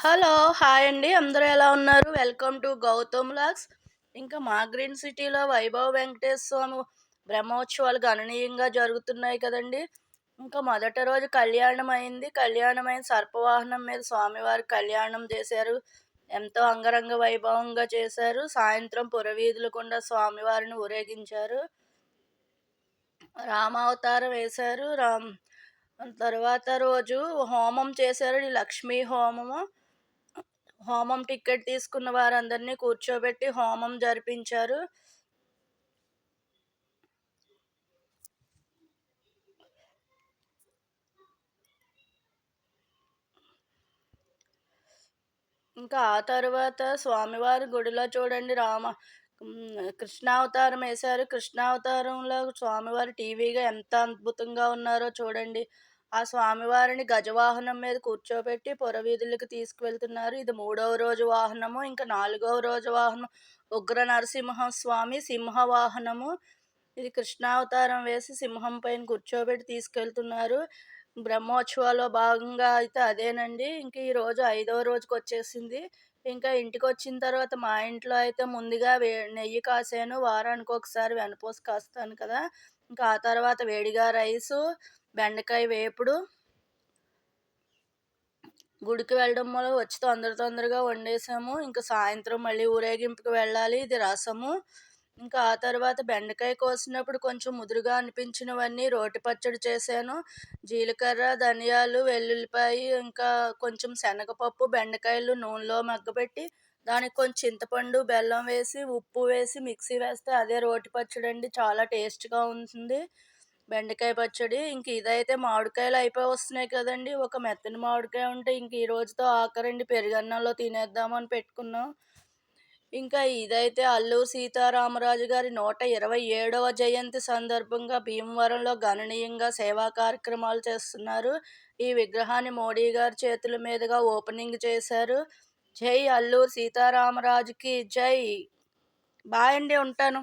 Hello hi అండి. అందరూ ఎలా ఉన్నారు? వెల్కమ్ టు గౌతమ్ లాక్స్ ఇంకా మా గ్రీన్ సిటీలో వైభవ్ వెంకటేశ్వర స్వామి బ్రహ్మోత్సవాలు గణనీయంగా జరుగుతున్నాయి కదండి. ఇంకా మొదటి రోజు కళ్యాణం అయింది. కళ్యాణమైన సర్పవాహనం మీద స్వామివారి కళ్యాణం చేశారు. ఎంతో అంగరంగ వైభవంగా చేశారు. సాయంత్రం పురవీధులు కూడా స్వామివారిని ఊరేగించారు. రామావతారం వేశారు. రామ్ తర్వాత రోజు హోమం చేశారు. లక్ష్మీ హోమము. హోమం టికెట్ తీసుకున్న వారందరినీ కూర్చోబెట్టి హోమం జరిపించారు. ఇంకా ఆ తర్వాత స్వామివారి గుడిలో చూడండి రామ కృష్ణావతారం వేశారు. కృష్ణావతారంలో స్వామివారి టీవీగా ఎంత అద్భుతంగా ఉన్నారో చూడండి. ఆ స్వామివారిని గజవాహనం మీద కూర్చోబెట్టి పురవీధులకు తీసుకువెళ్తున్నారు. ఇది మూడవ రోజు వాహనము ఇంకా నాలుగవ రోజు వాహనం. ఉగ్ర నరసింహస్వామి సింహ వాహనము. ఇది కృష్ణావతారం వేసి సింహం పైన కూర్చోబెట్టి తీసుకెళ్తున్నారు. బ్రహ్మోత్సవాల్లో భాగంగా అయితే అదేనండి. ఇంక ఈరోజు ఐదవ రోజుకి వచ్చేసింది. ఇంకా ఇంటికి వచ్చిన తర్వాత మా ఇంట్లో అయితే ముందుగా వే నెయ్యి కాసాను. వారానికి ఒకసారి వెనపోసి కాస్తాను కదా. ఇంకా ఆ తర్వాత వేడిగా రైసు బెండకాయ వేపుడు గుడికి వెళ్ళడం వల్ల వచ్చి తొందర తొందరగా వండేసాము. ఇంకా సాయంత్రం మళ్ళీ ఊరేగింపుకి వెళ్ళాలి ఇది రసము. ఇంకా ఆ తర్వాత బెండకాయ కోసినప్పుడు కొంచెం ముదురుగా అనిపించినవన్నీ రోటి పచ్చడి చేశాను. జీలకర్ర ధనియాలు వెల్లుల్లిపాయ ఇంకా కొంచెం శనగపప్పు బెండకాయలు నూనెలో మగ్గబెట్టి దానికి కొంచెం చింతపండు బెల్లం వేసి ఉప్పు వేసి మిక్సీ వేస్తే అదే రోటి పచ్చడి అండి చాలా టేస్ట్గా ఉంటుంది. బెండకాయ పచ్చడి ఇంక ఇదైతే మామిడికాయలు అయిపోయి వస్తున్నాయి కదండి. ఒక మెత్తని మామిడికాయ ఉంటే ఇంక ఈ రోజుతో ఆఖరండి పెరుగన్నంలో తినేద్దామని పెట్టుకున్నాం. ఇంకా ఇదైతే అల్లూరు సీతారామరాజు గారి నూట ఇరవై ఏడవ జయంతి సందర్భంగా భీమవరంలో గణనీయంగా సేవా కార్యక్రమాలు చేస్తున్నారు. ఈ విగ్రహాన్ని మోడీ గారి చేతుల మీదుగా ఓపెనింగ్ చేశారు. జై అల్లూరు సీతారామరాజుకి జై. బాయ్ అండి ఉంటాను.